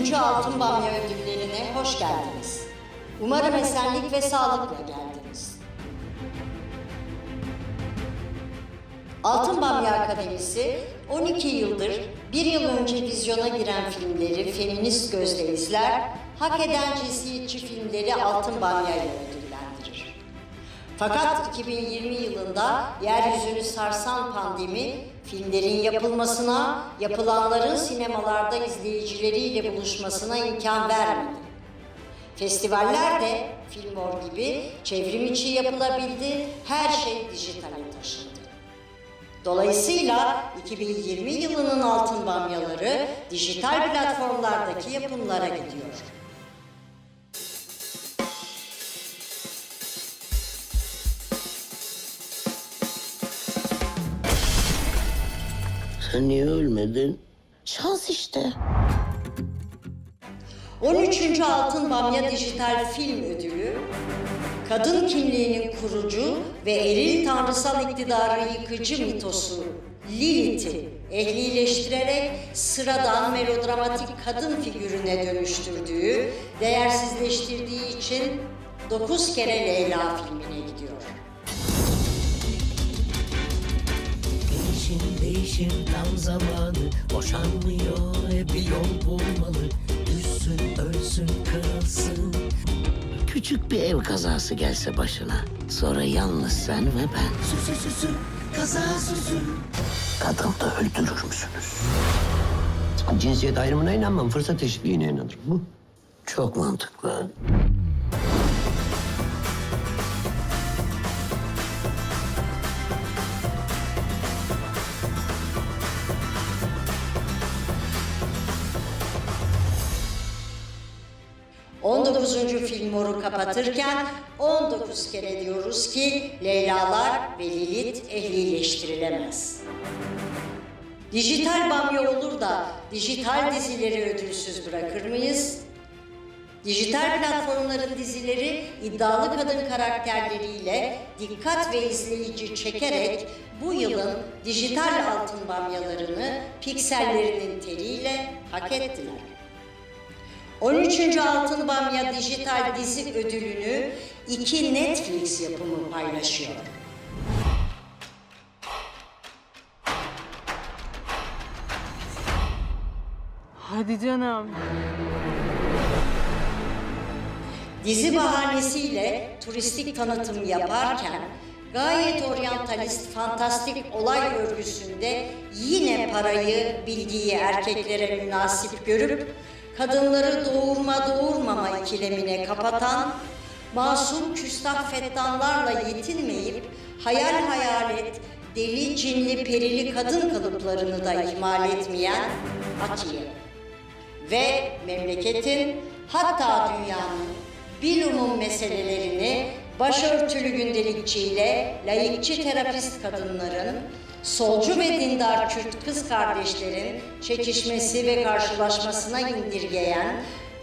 13. Altın Bamya ödüllerine hoş geldiniz. Umarım esenlik ve sağlıkla geldiniz. Altın Bamya Akademisi 12 yıldır bir yıl önce vizyona giren filmleri feminist gözle izler, hak eden cinsiyetçi filmleri Altın Bamya ile. Fakat 2020 yılında yeryüzünü sarsan pandemi filmlerin yapılmasına, yapılanların sinemalarda izleyicileriyle buluşmasına imkan vermedi. Festivaller de Filmor gibi çevrim içi yapılabildi, her şey dijitale taşındı. Dolayısıyla 2020 yılının altın bamyaları dijital platformlardaki yapımlara gidiyor. Sen niye ölmedin? Şans işte. 13. Altın Bamya Dijital Film Ödülü, kadın kimliğinin kurucu ve eril tanrısal iktidarı yıkıcı mitosu Lilith'i ehlileştirerek sıradan melodramatik kadın figürüne dönüştürdüğü, değersizleştirdiği için 9 kere Leyla filmine gidiyor. Değişim değişim tam zamanı Boşanmıyor hep bir yol bulmalı Düşsün ölsün kırılsın Küçük bir ev kazası gelse başına Sonra yalnız sen ve ben Süsü süsü kaza süsü Kadın da öldürür müsünüz? Cinsiyet ayrımına inanmam, fırsat eşitliğine inanırım. Bu. Çok mantıklı. — 19. Filmor'u kapatırken 19 kere diyoruz ki Leylalar ve Lilith ehlileştirilemez. Dijital bamya olur da dijital dizileri ödülsüz bırakır mıyız? Dijital platformların dizileri iddialı kadın karakterleriyle dikkat ve izleyici çekerek bu yılın dijital altın bamyalarını piksellerinin teriyle hak ettiler. 13. Altın Bamya Dijital Dizi Ödülünü iki Netflix yapımı paylaşıyor. Hadi canım. Dizi bahanesiyle turistik tanıtım yaparken gayet oryantalist, fantastik olay örgüsünde yine parayı bildiği erkeklere münasip görüp kadınları doğurma doğurmama ikilemine kapatan, masum küstah fettanlarla yetinmeyip hayal hayalet, deli cinli perili kadın kalıplarını da ihmal etmeyen Atiye. Ve memleketin hatta dünyanın bilumum meselelerini başörtülü gündelikçiyle layıkçı terapist kadınların, solcu ve dindar Kürt kız kardeşlerin çekişmesi ve karşılaşmasına indirgeyen,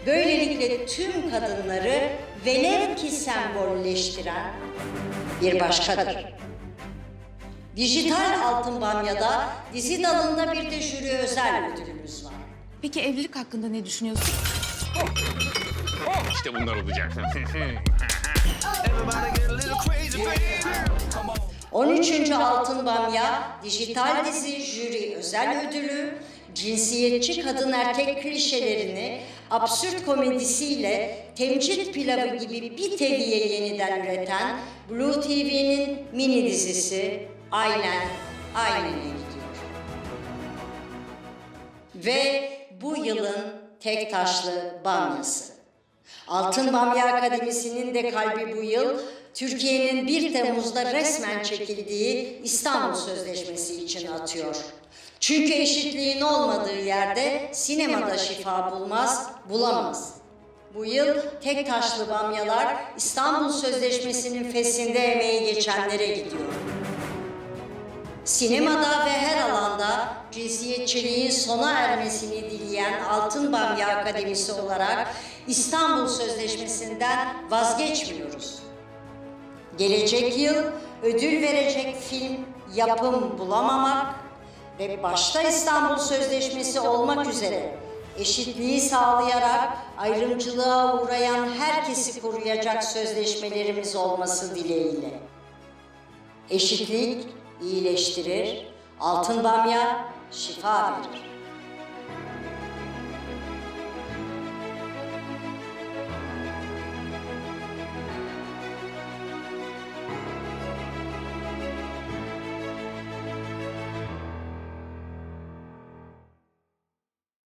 böylelikle tüm kadınları velev ki sembolleştiren bir başkadır. Dijital Altın Bamya'da dizi dalında bir de jüri özel ödülümüz var. Peki evlilik hakkında ne düşünüyorsun? İşte bunlar olacak. 13. Altın Bamya Dijital Dizi Jüri Özel Ödülü cinsiyetçi kadın erkek klişelerini absürt komedisiyle temcit pilavı gibi bir teviye yeniden üreten Blue TV'nin mini dizisi Aynen Aynen'e gidiyor. Ve bu yılın tek taşlı bamyası. Altın Bamya Akademisi'nin de kalbi bu yıl Türkiye'nin 1 Temmuz'da resmen çekildiği İstanbul Sözleşmesi için atıyor. Çünkü eşitliğin olmadığı yerde sinemada şifa bulmaz, bulamaz. Bu yıl tek taşlı bamyalar İstanbul Sözleşmesi'nin fesinde emeği geçenlere gidiyor. Sinemada ve her alanda cinsiyetçiliğin sona ermesini dileyen Altın Bamya Akademisi olarak İstanbul Sözleşmesi'nden vazgeçmiyoruz. Gelecek yıl ödül verecek film yapım bulamamak ve başta İstanbul Sözleşmesi olmak üzere eşitliği sağlayarak ayrımcılığa uğrayan herkesi koruyacak sözleşmelerimiz olması dileğiyle. Eşitlik iyileştirir, altın bamya şifa verir.